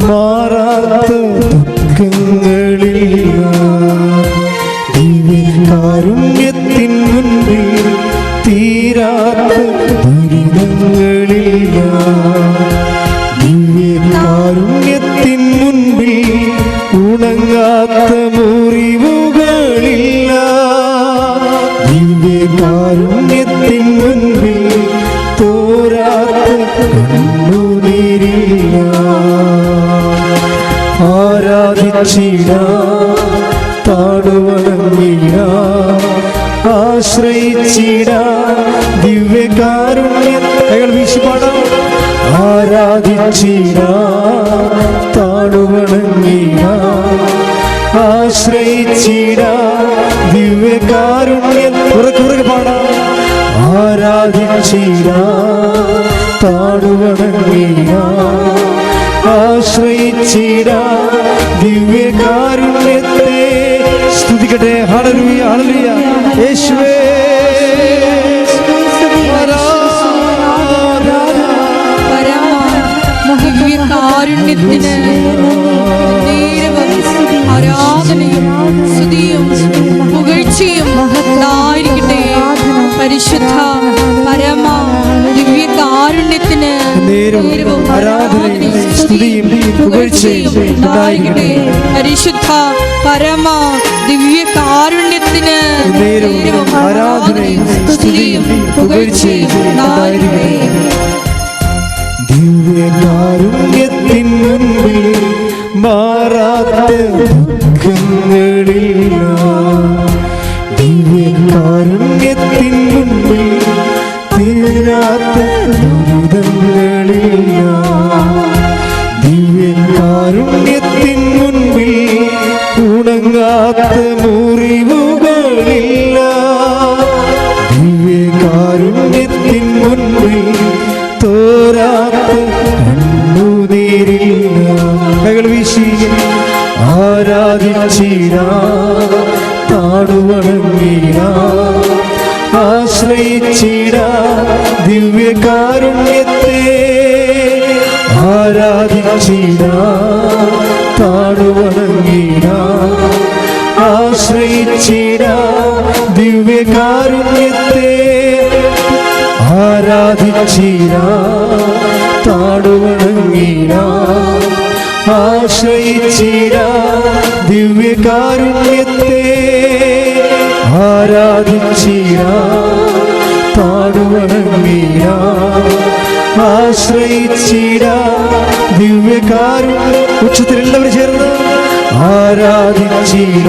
മാറാത്ത ദുഃഖങ്ങളില്ല ആരാധിച്ചിട താടുവണങ്ങിട ആശ്രയിച്ചിട ദിവ്യകാരുണ്യ. കൈകൾ വീശി പാടാം. ആരാധിച്ചിട ദിവ്യകാരുണ്യ. ഉറക്കുറക്ക് പാടാം. ആരാധിച്ചിട താടുവണങ്ങിട ആശ്രയിച്ചിട ദിവ്യകാരുണ്യത്തെ സ്തുതിക്കട്ടെ ഹളരുയ ഹളരുയ യേശുവേ ദിവ്യകാരുണ്യത്തിന് നേരവും ആരാധനയും സ്തുതിയും പുകഴ്ചയും ഉണ്ടായിരിക്കട്ടെ പരിശുദ്ധ പരമ ദിവ്യ കാരുണ്യത്തിന് പുകഴ്ചയും ഉണ്ടായിരിക്കട്ടെ. പരിശുദ്ധ പരമ ദിവ്യ കാരുണ്യത്തിന് ആരാധനയും സ്തുതിയും പുകഴ്ചയും ഉണ്ടായിരിക്കട്ടെ. ദിവ്യകാരുണ്യത്തിൻ മുൻപിൽ മാറാത്ത ആരാധിച്ചിട താടുവണങ്ങിരാ ആശ്രയിച്ചിട ദിവ്യകാരുണ്യത്തെ. ആരാധിച്ചിട താടുവണങ്ങിട ആശ്രയിച്ചിട ദിവ്യകാരുണ്യത്തെ. ആരാധിച്ചീരാ താടുവണങ്ങിട ആശ്രയിച്ചിട ദിവ്യകാരുണ്യത്തെ ആരാധിച്ചിരാ താടുവണങ്ങിട ആശ്രയിച്ചിട ദിവ്യകാരുണ്യ ഉച്ചത്തിൽ എല്ലാവരും ചേർന്ന് ആരാധിച്ചിട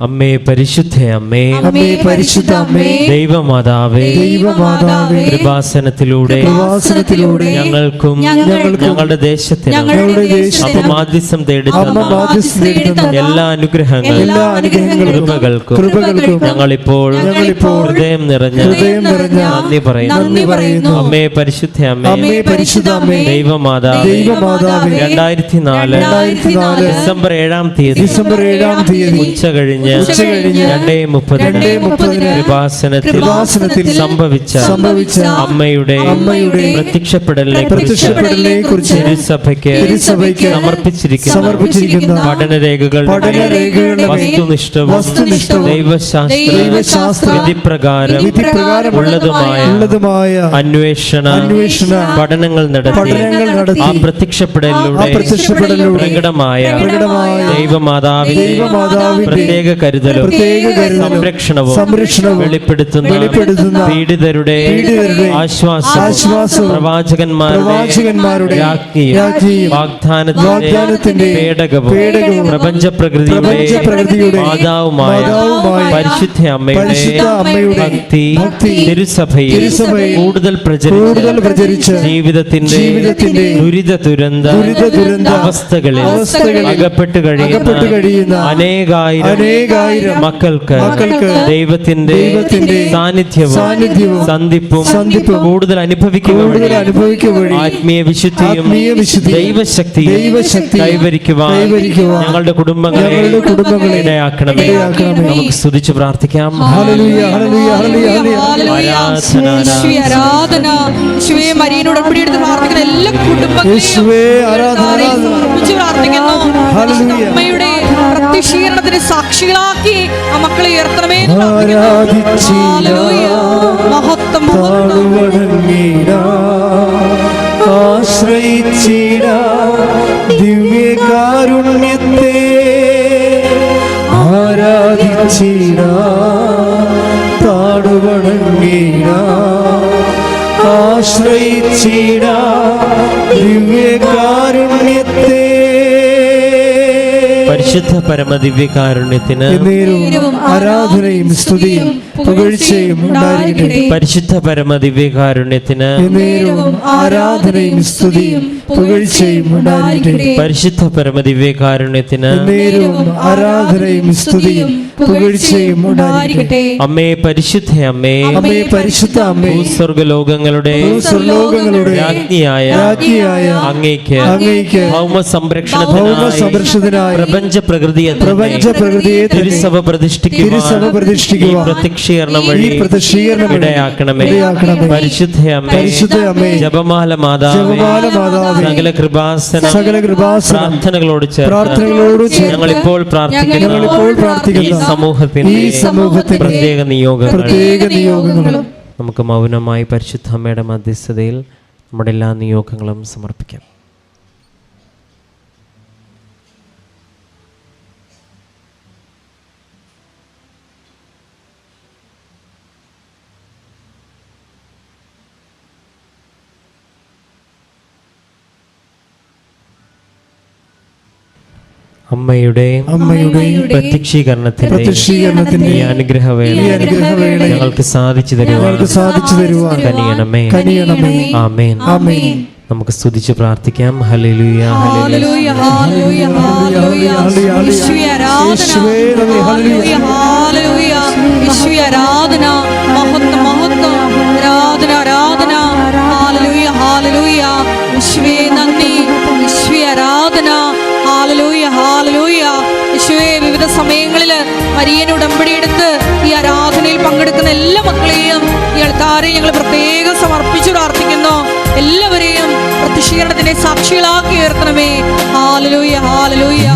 അമ്മേ പരിശുദ്ധ അമ്മേ. അമ്മേ പരിശുദ്ധ അമ്മേ. ദൈവമാതാവേ. ദൈവമാതാവേ. കൃപാസനത്തിലൂടെ കൃപാസനത്തിലൂടെ ഞങ്ങൾക്കും ഞങ്ങൾക്കും ഞങ്ങളുടെ ദേശത്തിനും ഞങ്ങളുടെ ദേശത്തിനും അപമാദ്യസം തേടി അമ്മ തന്ന എല്ലാ അനുഗ്രഹങ്ങളും എല്ലാ അനുഗ്രഹങ്ങളും കൃപകൾക്കും കൃപകൾക്കും ഞങ്ങളിപ്പോൾ ഞങ്ങളിപ്പോൾ ഹൃദയം നിറഞ്ഞ ഹൃദയം നിറഞ്ഞ നന്ദി പറയുന്നു. നന്ദി പറയുന്നു. അമ്മേ പരിശുദ്ധ അമ്മേ. അമ്മേ പരിശുദ്ധ അമ്മേ. ദൈവമാതാവേ. ദൈവമാതാവേ. രണ്ടായിരത്തി നാല് രണ്ടായിരത്തി നാല് ഡിസംബർ ഏഴാം തീയതി ഡിസംബർ ഏഴാം തീയതി ഉച്ച കഴിഞ്ഞ് ഉച്ചകഴിഞ്ഞ് രണ്ടേ മുപ്പതിന് കൃപാസനത്തിൽ സംഭവിച്ച സംഭവിച്ച അമ്മയുടെ അമ്മയുടെ പ്രത്യക്ഷപ്പെടലിനെ പ്രത്യക്ഷപ്പെടലിനെ കുറിച്ച് തിരുസഭയ്ക്ക് തിരുസഭയ്ക്ക് സമർപ്പിച്ചിരിക്കുന്ന സമർപ്പിച്ചിരിക്കുന്ന പഠനരേഖകൾ പഠനരേഖകളുടെ വസ്തുനിഷ്ഠവും വസ്തുനിഷ്ഠവും ദൈവശാസ്ത്ര ദൈവശാസ്ത്ര വിധിപ്രകാരം വിധിപ്രകാരം ഉള്ളതുമായ ഉള്ളതുമായ അന്വേഷണ അന്വേഷണ പഠനങ്ങൾ നടത്തി പഠനങ്ങൾ നടത്തി ആ പ്രത്യക്ഷപ്പെടലിലൂടെ ആ പ്രത്യക്ഷപ്പെടലിലൂടെ പ്രകടമായ പ്രകടമായ ദൈവമാതാവിന്റെ ദൈവമാതാവിന്റെ പ്രത്യേക പ്രത്യേക കരുതലും സംരക്ഷണവും സംരക്ഷണവും വെളിപ്പെടുത്തുന്ന വെളിപ്പെടുത്തുന്ന പീഡിതരുടെ പീഡിതരുടെ ആശ്വാസം പ്രവാചകന്മാരുടെ വാഗ്ദാനത്തിന്റെ പേടകവും പ്രപഞ്ച പ്രകൃതിയുടെ മാതാവുമായ പരിശുദ്ധ അമ്മയുടെ ഭക്തി തിരുസഭയിൽ കൂടുതൽ പ്രചരിച്ച് ജീവിതത്തിന്റെ ജീവിതത്തിന്റെ ദുരിത ദുരന്ത ദുരിത ദുരന്ത അവസ്ഥകളിൽ അകപ്പെട്ട് കഴിയുന്ന അനേകായിരം അനേകായിരം മക്കൾക്ക് മക്കൾക്ക് ദൈവത്തിന്റെ ദൈവത്തിന്റെ സാന്നിധ്യവും സാന്നിധ്യവും സന്ധിപ്പും സന്ധിപ്പും കൂടുതൽ അനുഭവിക്കുക കൂടുതൽ അനുഭവിക്കുക വഴി ആത്മീയ വിശുദ്ധിയും ആത്മീയ വിശുദ്ധിയും ദൈവശക്തി ദൈവശക്തി കൈവരിക്കുവാൻ ഞങ്ങളുടെ കുടുംബങ്ങളെ ഞങ്ങളുടെ കുടുംബങ്ങളെ ഇടയാക്കണമേ. ഇടയാക്കണമേ. നമുക്ക് സ്തുതിച്ച് പ്രാർത്ഥിക്കാം. Hallelujah hallelujah hallelujah hallelujah. ആരാധന, ആരാധന. മരിയനോട് ഉടമ്പടിയെടുത്ത് പ്രാർത്ഥിക്കുന്ന എല്ലാ കുടുംബങ്ങളെയും യേശുവേ ആരാധന. ആരാധന പ്രാർത്ഥിക്കുന്നു. ഹല്ലേലൂയ. അമ്മയുടെ പ്രത്യക്ഷീകരണത്തിന് സാക്ഷികളാക്കി ആ മക്കളെ ഉയർത്തണമേ. മഹത്വം ആശ്രയിച്ചിട. ദിവ്യകാരുണ്യത്തെ ആരാധിച്ചിട. താടുവണങ്ങീട ആശ്രയിച്ചിട. പരിശുദ്ധ പരമദിവ്യ കാരുണ്യത്തിന് ആരാധനയും സ്തുതിയും പുകഴ്ചയും പരിശുദ്ധ പരമദിവ്യ കാരുണ്യത്തിന് ആരാധനയും സ്തുതിയും പുകഴ്ചയും പരിശുദ്ധ പരമദിവ്യ കാരുണ്യത്തിന് ആരാധനയും സ്തുതിയും പുകഴ്ചയും അമ്മേ പരിശുദ്ധ അമ്മേ അമ്മേ പരിശുദ്ധ അമ്മേ സ്വർഗലോകങ്ങളുടെ സ്വർഗലോകങ്ങളുടെ രാജ്ഞിയായ രാജ്ഞിയായ അങ്ങേക്ക് അങ്ങേക്ക് ഭൗമ ഭൗമ സംരക്ഷണത്തിനായി സംരക്ഷണത്തിനായി പ്രപഞ്ച പ്രകൃതിയെ പ്രപഞ്ച പ്രകൃതിയെ തിരുസഭ പ്രതിഷ്ഠിക്കുക തിരുസഭ ഈ പ്രതിഷ്ഠിക്കുവാൻ പ്രത്യക്ഷീകരണം വഴി പ്രത്യക്ഷീകരണം ഇടയാക്കണമേ. പരിശുദ്ധ അമ്മേ. പരിശുദ്ധ അമ്മേ. ജപമാല മാതാവേ. ജപമാല മാതാവേ. സകല കൃപാസന. സകല കൃപാസന. പ്രാർത്ഥനകളോട് ചേർന്ന് പ്രാർത്ഥനകളോട് ചേർന്ന് ഞങ്ങൾ ഇപ്പോൾ പ്രാർത്ഥിക്കുന്നു. ഈ പ്രാർത്ഥിക്കുന്ന സമൂഹത്തിന്റെ ഈ സമൂഹത്തിന്റെ പ്രത്യേക നിയോഗങ്ങൾ. പ്രത്യേക നിയോഗങ്ങൾ നമുക്ക് മൗനമായി പരിശുദ്ധ അമ്മയുടെ മധ്യസ്ഥതയിൽ നമ്മുടെ എല്ലാ നിയോഗങ്ങളും സമർപ്പിക്കാം. അമ്മയുടെ അമ്മയുടെ പ്രത്യക്ഷീകരണത്തിന്റെ പ്രത്യക്ഷീകരണത്തിന്റെ ഈ അനുഗ്രഹവേള അനുഗ്രഹവേള ഞങ്ങൾക്ക് സാധിച്ചു തരുവാൻ സാധിച്ചു തരുവാൻ കനിയണമേ. കനിയണമേ. ആമേൻ. ആമേൻ. നമുക്ക് സ്തുതിച്ച് പ്രാർത്ഥിക്കാം. Hallelujah hallelujah. ഹല്ലേലൂയ, ഹല്ലേലൂയ, ഹല്ലേലൂയ. മഹത്വം മഹത്വം. ആരാധന. മരിയന് ഉടമ്പടിയെടുത്ത് ഈ ആരാധനയിൽ പങ്കെടുക്കുന്ന എല്ലാ മക്കളെയും ഈ അൾത്താരെ ഞങ്ങൾ പ്രത്യേകം സമർപ്പിച്ചു പ്രാർത്ഥിക്കുന്നു. എല്ലാവരെയും പ്രത്യക്ഷീകരണത്തിന്റെ സാക്ഷികളാക്കി ഉയർത്തണമേ. ഹാലലൂയ ഹാലലൂയ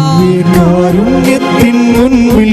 മുൻപിൽ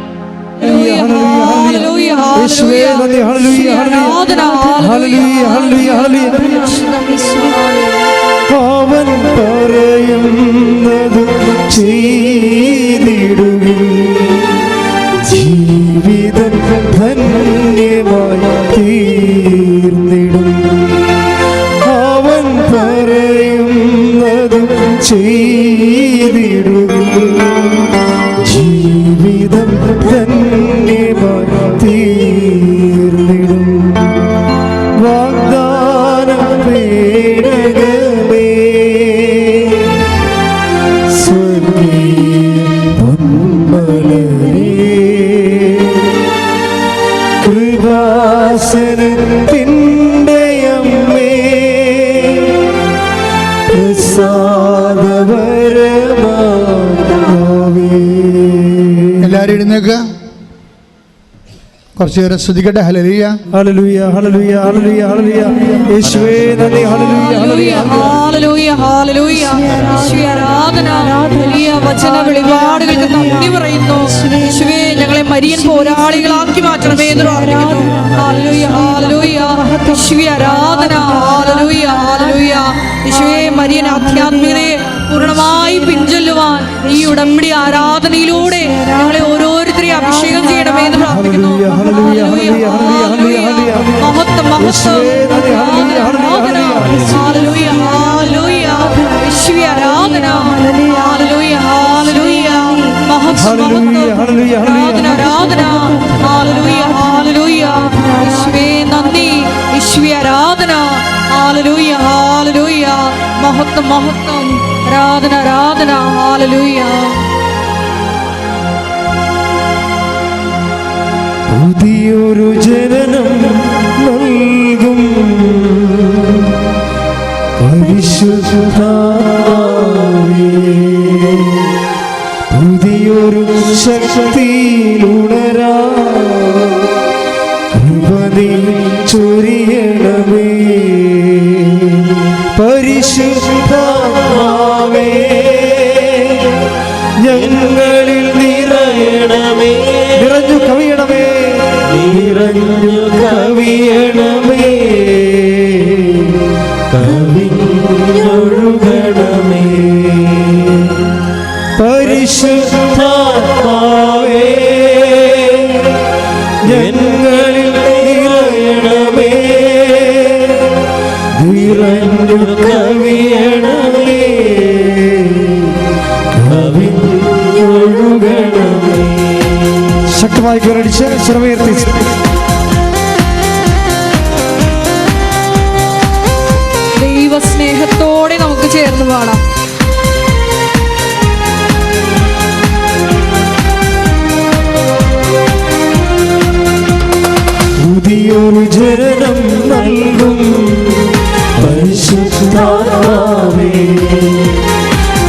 അവൻ പറയുന്നത് ചെയ്തിടുവിൻ. ജീവിതം ധന്യമായി തീർന്നിടും അവൻ പറയുന്നത് ചെയ്തിടുവിൻ കുറച്ചു നേരം സ്തുതിക്കട്ടെ ഹലലിയ ഹല്ലേലൂയ ഹല്ലേലൂയ ഹല്ലേലൂയ ഹല്ലേലൂയ യേശുവേ നന്ദി ഹല്ലേലൂയ ഹല്ലേലൂയ ഹല്ലേലൂയ, ഹല്ലേലൂയ, ഹല്ലേലൂയ. യേശുവേ, ആരാധന വലിയ വചന വെളിപാടുകൾക്ക് നന്ദി പറയുന്നു യേശുവേ ഞങ്ങളെ മരിയൻ പോരാളികളാക്കി മാറ്റണമേ എന്ന് പ്രാർത്ഥിക്കുന്നു ഹല്ലേലൂയ, ഹല്ലേലൂയ. യേശുവേ, ആരാധന ഹല്ലേലൂയ, ഹല്ലേലൂയ. യേശുവേ മരിയൻ ആധ്യാത്മികതയെ പൂർണമായി പിൻചൊല്ലുവാൻ ഈ ഉടമ്പടി ആരാധനയിലൂടെ ഞങ്ങളെ ഓരോരുത്തരെയും അഭിഷേകം ചെയ്യണമേ എന്ന് പ്രാർത്ഥിക്കുന്നു. മഹത്വം മഹത്വം. ആരാധന. ആരാധന, ആരാധന. നന്ദി. യേശുവേ, ആരാധന. ഹാലലൂയ ഹാലലൂയ മഹത്വം മഹത്വം. ആരാധന ആരാധന. ഹാലലൂയ പുതിയൊരു ജനനം നൽകും. പുതിയൊരു ശക്തിയിലുണരാ കൃപതി ചൊരിയണമേ പരിശുദ്ധാത്മാവേ ഞങ്ങളിൽ നിറഞ്ഞു കവിയണമേ. കവിഞ്ഞൊഴുകണമേ പരിശുദ്ധാത്മാവേ ഞങ്ങളിൽ നിറയണമേ. നിറഞ്ഞു കവിയണമേ. കവിഞ്ഞൊഴുകണമേ ശക്തമായി കരടിച്ച് ശ്രമയർത്തി. പുതിയൊരു ജനനം നൽകും. പരിശുദ്ധാത്മാവേ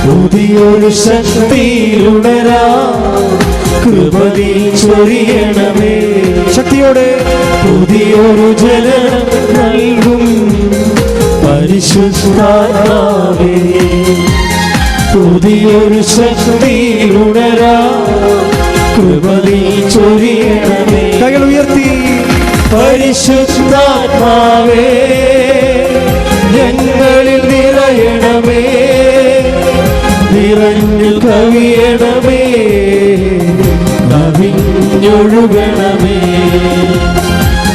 പുതിയൊരു ശക്തിയിലുണരാ. കൃപതി ചൊരിയണമേ. ശക്തിയോടെ പുതിയൊരു ജനനം നൽകും. പരിശുദ്ധാത്മാവേ പുതിയൊരു ശക്തിയിലുണരാ. കൃപതി ചൊരിയണമേ. പരിശുദ്ധാത്മാവേ ഞങ്ങളിൽ നിറയണമേ നിറഞ്ഞു കവിയണമേ കവിഞ്ഞൊഴുകണമേ.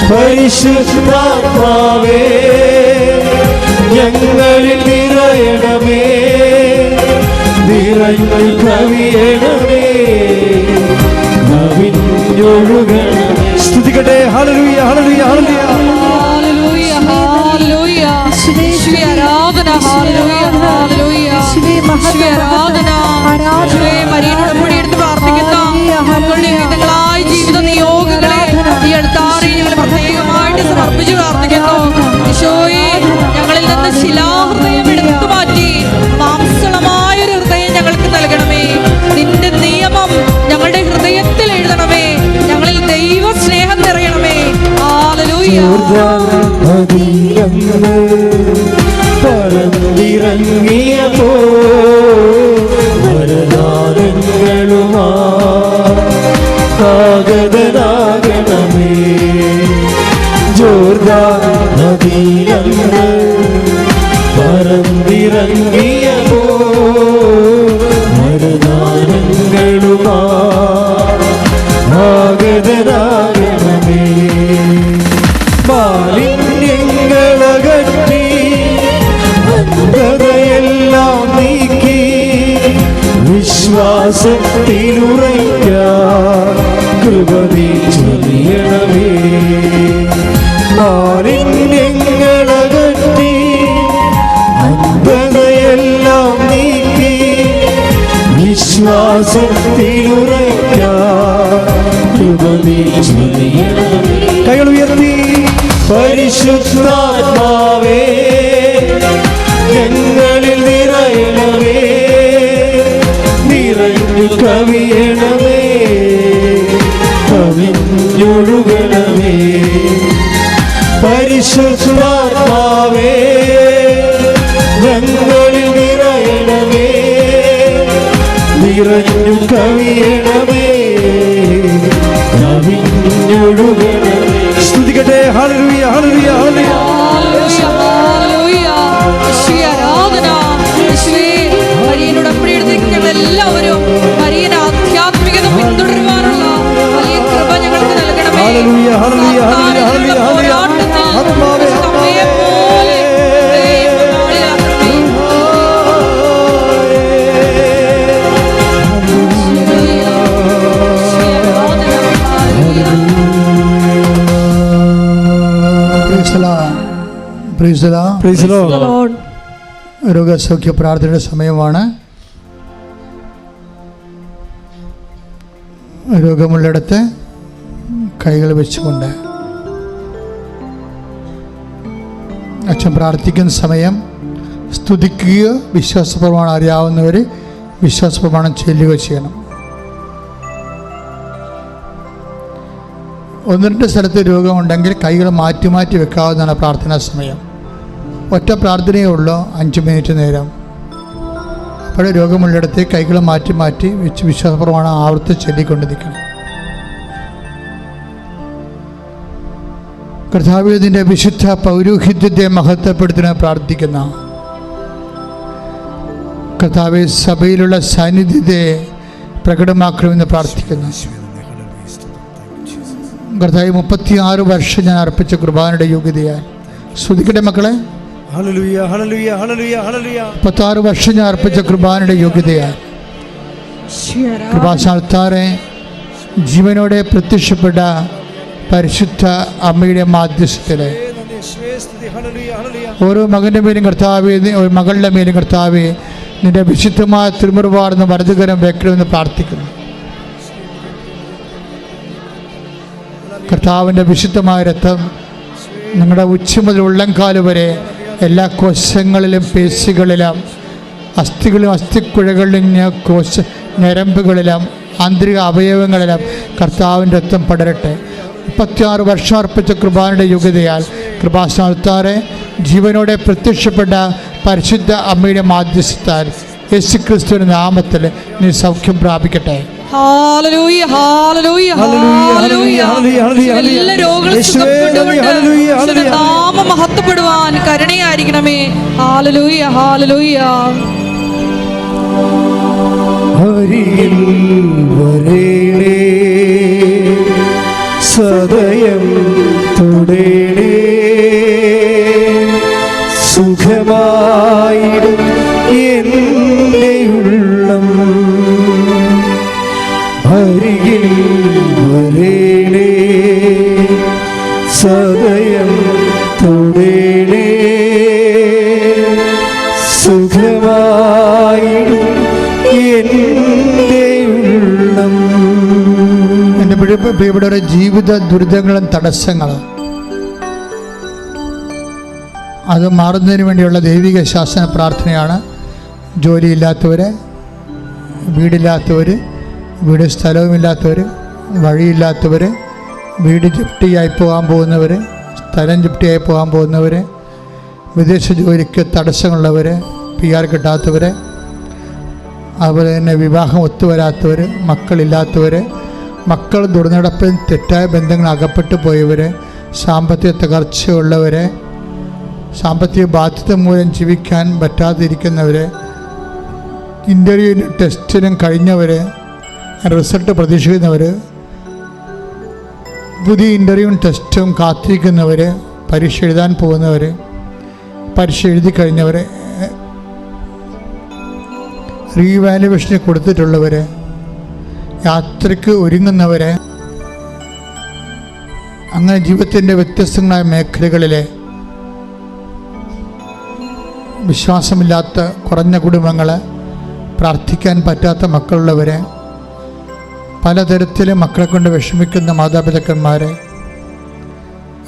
പരിശുദ്ധാത്മാവേ ഹല്ലേലൂയ പതിയങ്ങ് പരിശുദ്ധാത്മാവേ ഞങ്ങളിൽ നിറയണമേ നിറഞ്ഞു കവിയണമേ കവിഞ്ഞൊഴുകണമേ. പരിശുദ്ധാത്മാവേ ഞങ്ങളിൽ നിറയണമേ നിറഞ്ഞു കവിയണമേ കവിഞ്ഞൊഴുകണമേ. സ്തുതിക്കട്ടെ ഹല്ലേലൂയ. Praise the Lord. Praise the Lord Lord. രോഗസൗഖ്യ പ്രാർത്ഥനയുടെ സമയമാണ് രോഗമുള്ളിടത്ത് കൈകൾ വെച്ചുകൊണ്ട് അച്ഛൻ പ്രാർത്ഥിക്കുന്ന സമയം സ്തുതിക്കുകയോ വിശ്വാസപ്രമാണം അറിയാവുന്നവർ വിശ്വാസപ്രമാണം ചെല്ലുകയോ ചെയ്യണം. ഒന്ന് രണ്ട് സ്ഥലത്ത് രോഗമുണ്ടെങ്കിൽ കൈകൾ മാറ്റി മാറ്റി വെക്കാവുന്നതാണ് പ്രാർത്ഥനാ സമയം. ഒറ്റ പ്രാർത്ഥനയേ ഉള്ളൂ അഞ്ച് മിനിറ്റ് നേരം. അപ്പോൾ രോഗമുള്ളിടത്ത് കൈകൾ മാറ്റി മാറ്റി വെച്ച് വിശ്വാസപ്രമാണം ആവർത്തി ചൊല്ലിക്കൊണ്ട് നിൽക്കണം കർത്താവിയതിന്റെ വിശുദ്ധ പൗരോഹിത്യത്തെ മഹത്വപ്പെടുത്തുന്ന പ്രാർത്ഥിക്കുന്ന കർത്താവ് സഭയിലുള്ള സാന്നിധ്യത്തെ പ്രകടമാക്കണമെന്ന് പ്രാർത്ഥിക്കുന്നു. കർത്താവ് മുപ്പത്തി ആറ് വർഷം ഞാൻ അർപ്പിച്ച കുർബാനയുടെ യോഗ്യതയാൽ ശ്രുതിക്കട്ടെ മക്കളെ. ഹല്ലേലൂയ ഹല്ലേലൂയ ഹല്ലേലൂയ ഹല്ലേലൂയ. മുപ്പത്താറ് വർഷം ഞാൻ അർപ്പിച്ച കുർബാനയുടെ യോഗ്യതയാൽ കൃപാശാൽത്താറെ ജീവനോടെ പ്രത്യക്ഷപ്പെട്ട പരിശുദ്ധ അമ്മയുടെ മാധ്യസ്ഥത്തിൽ ഓരോ മകന്റെ മേലും കർത്താവെ ഒരു മകളുടെ മേലും കർത്താവെ നിന്റെ വിശുദ്ധമായ തിരുമുറുപാടുന്ന വലതുകരം വെക്കണമെന്ന് പ്രാർത്ഥിക്കുന്നു. കർത്താവിന്റെ വിശുദ്ധമായ രക്തം നിങ്ങളുടെ ഉച്ച മുതൽ ഉള്ളംകാൽ വരെ എല്ലാ കോശങ്ങളിലും പേശികളിലും അസ്ഥികളിലും അസ്ഥിക്കുഴകളിലും കോശ ഞരമ്പുകളിലും ആന്തരിക അവയവങ്ങളിലും കർത്താവിന്റെ രക്തം പടരട്ടെ. മുപ്പത്തിയാറ് വർഷം അർപ്പിച്ച കൃപാനയുടെ യോഗ്യതയാൽ കൃപാസ്ഥാനത്താറെ ജീവനോടെ പ്രത്യക്ഷപ്പെട്ട പരിശുദ്ധ അമ്മയുടെ മാധ്യസ്ഥത്താൽ യേശു ക്രിസ്തുവിന്റെ നാമത്തിൽ നീ സൗഖ്യം പ്രാപിക്കട്ടെ. Hallelujah hallelujah hallelujah, hallelujah, hallelujah, hallelujah. എല്ലാ രോഗങ്ങളും യേശുവേ, ഹല്ലേലൂയ, ഹല്ലേലൂയ. ഈശോയുടെ നാമം മഹത്വപ്പെടുവാൻ കരുണയായിരിക്കണമേ. Hallelujah hallelujah. ഹരിയിൽ വരേണേ. സദയം തുടേണേ. സുഖമായിടും എന്റെ ഉള്ളം പ്രിയപ്പെട്ടവരുടെ ജീവിത ദുരിതങ്ങളും തടസ്സങ്ങളും. അത് മാറുന്നതിന് വേണ്ടിയുള്ള ദൈവിക ശാസന പ്രാർത്ഥനയാണ്. ജോലിയില്ലാത്തവർ വീടില്ലാത്തവർ വീട് സ്ഥലവുമില്ലാത്തവർ വഴിയില്ലാത്തവർ വീട് ജപ്തിയായി പോകാൻ പോകുന്നവർ സ്ഥലം ജപ്തിയായി പോകാൻ പോകുന്നവർ വിദേശ ജോലിക്ക് തടസ്സമുള്ളവർ പി ആർ കിട്ടാത്തവർ അതുപോലെ തന്നെ വിവാഹം ഒത്തുവരാത്തവർ മക്കളില്ലാത്തവർ മക്കൾ ദുർനടപ്പിൽ തെറ്റായ ബന്ധങ്ങൾ അകപ്പെട്ടു പോയവരെ സാമ്പത്തിക തകർച്ചയുള്ളവർ സാമ്പത്തിക ബാധ്യത മൂലം ജീവിക്കാൻ പറ്റാതിരിക്കുന്നവരെ ഇന്റർവ്യൂവിനും ടെസ്റ്റിനും കഴിഞ്ഞവർ റിസൾട്ട് പ്രതീക്ഷിക്കുന്നവർ പുതിയ ഇന്റർവ്യൂവും ടെസ്റ്റും കാത്തിരിക്കുന്നവർ പരീക്ഷ എഴുതാൻ പോകുന്നവർ പരീക്ഷ എഴുതി കഴിഞ്ഞവർ റീവാലുവേഷന് കൊടുത്തിട്ടുള്ളവർ യാത്രയ്ക്ക് ഒരുങ്ങുന്നവരെ അങ്ങനെ ജീവിതത്തിന്റെ വ്യത്യസ്തങ്ങളായ മേഖലകളിലെ വിശ്വാസമില്ലാത്ത കുറഞ്ഞ കുടുംബങ്ങളെ പ്രാർത്ഥിക്കാൻ പറ്റാത്ത മക്കളുള്ളവരെ പലതരത്തിൽ മക്കളെ കൊണ്ട് വിഷമിക്കുന്ന മാതാപിതാക്കന്മാരെ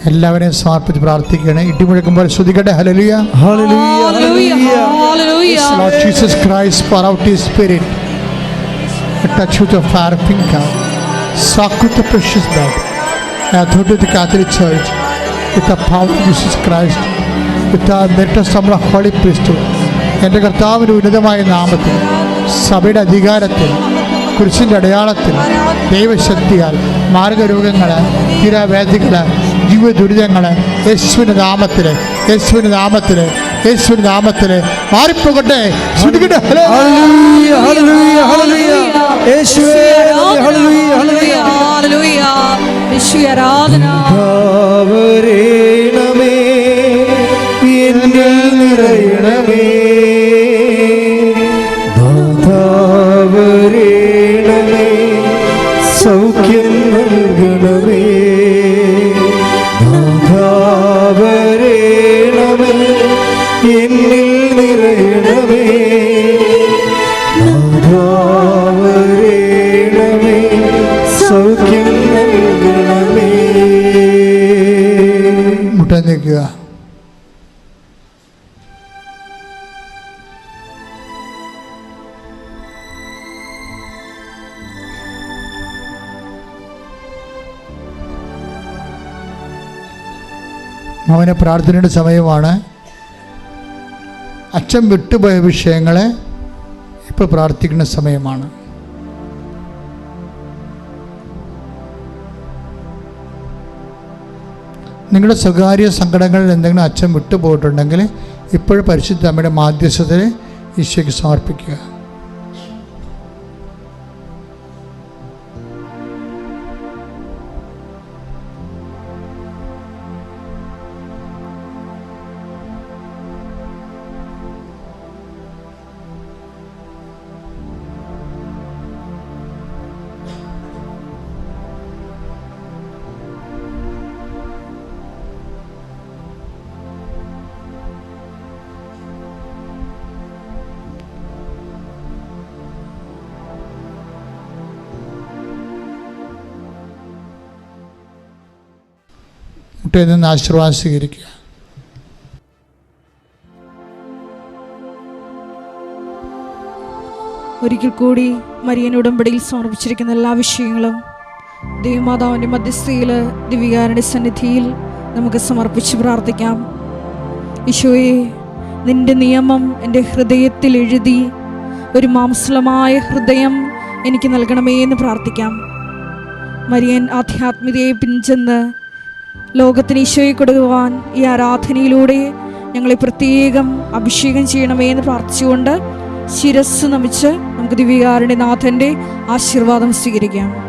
എല്ലാവരെയും സമർപ്പിച്ച് പ്രാർത്ഥിക്കുകയാണ് ഇടിമുഴക്കുമ്പോൾ ശ്രുതികട്ടെ ഹലലുയാ Hallelujah. Hallelujah. Lord Jesus Christ, pour out His Spirit. A touch with your fire finger. Soak with the precious blood. The authority of the Catholic Church. With the power of Jesus Christ. With the merit of Holy Priesthood. എന്റെ കർത്താവിന്റെ ഉന്നതമായ നാമത്തിൽ സഭയുടെ അധികാരത്തിൽ കുരിശിന്റെ അടയാളത്തിൽ ദൈവശക്തിയാൽ മാർഗരോഗങ്ങൾ തീരാവേദികൾ ജീവിത ദുരിതങ്ങൾ യേശുവിന്റെ നാമത്തിൽ യേശുവിന്റെ നാമത്തിൽ യേശുവിന്റെ നാമത്തിൽ മാറിപ്പോകട്ടെ. ഹല്ലേലൂയ ഹല്ലേലൂയ ഹല്ലേലൂയ. യേശുവേ ഹല്ലേലൂയ ഹല്ലേലൂയ Hallelujah. യേശുവേ ആരാധന. നിറയണമേ. സൗഖ്യം നൽകണമേ. പ്രാർത്ഥനയുടെ സമയമാണ്. അച്ഛൻ വിട്ടുപോയ വിഷയങ്ങളെ ഇപ്പോൾ പ്രാർത്ഥിക്കുന്ന സമയമാണ്. നിങ്ങളുടെ സ്വകാര്യ സങ്കടങ്ങളിൽ എന്തെങ്കിലും അച്ഛൻ വിട്ടുപോയിട്ടുണ്ടെങ്കിൽ ഇപ്പോഴും പരിശുദ്ധ അമ്മയുടെ മാധ്യസ്ഥതയെ ഈശോയ്ക്ക് സമർപ്പിക്കുക. മുട്ടയിൽ നിന്ന് ആശീർവാദം സ്വീകരിക്കുക. ഒരിക്കൽ കൂടി മരിയൻ ഉടമ്പടിയിൽ സമർപ്പിച്ചിരിക്കുന്ന എല്ലാ വിഷയങ്ങളും ദൈവമാതാവിന്റെ മധ്യസ്ഥയിൽ ദിവികാരുടെ സന്നിധിയിൽ നമുക്ക് സമർപ്പിച്ച് പ്രാർത്ഥിക്കാം. ഈശോയെ നിന്റെ നിയമം എന്റെ ഹൃദയത്തിൽ എഴുതി ഒരു മാംസലമായ ഹൃദയം എനിക്ക് നൽകണമേ എന്ന് പ്രാർത്ഥിക്കാം. മരിയൻ ആധ്യാത്മികതയെ പിഞ്ചെന്ന് ലോകത്തിന് ഈശോയെ കൊടുക്കുവാൻ ഈ ആരാധനയിലൂടെ ഞങ്ങളെ പ്രത്യേകം അഭിഷേകം ചെയ്യണമേ എന്ന് പ്രാർത്ഥിച്ചുകൊണ്ട് ശിരസ് നമിച്ച് നമുക്ക് ദിവ്യകാരുടെ നാഥന്റെ ആശീർവാദം സ്വീകരിക്കാം.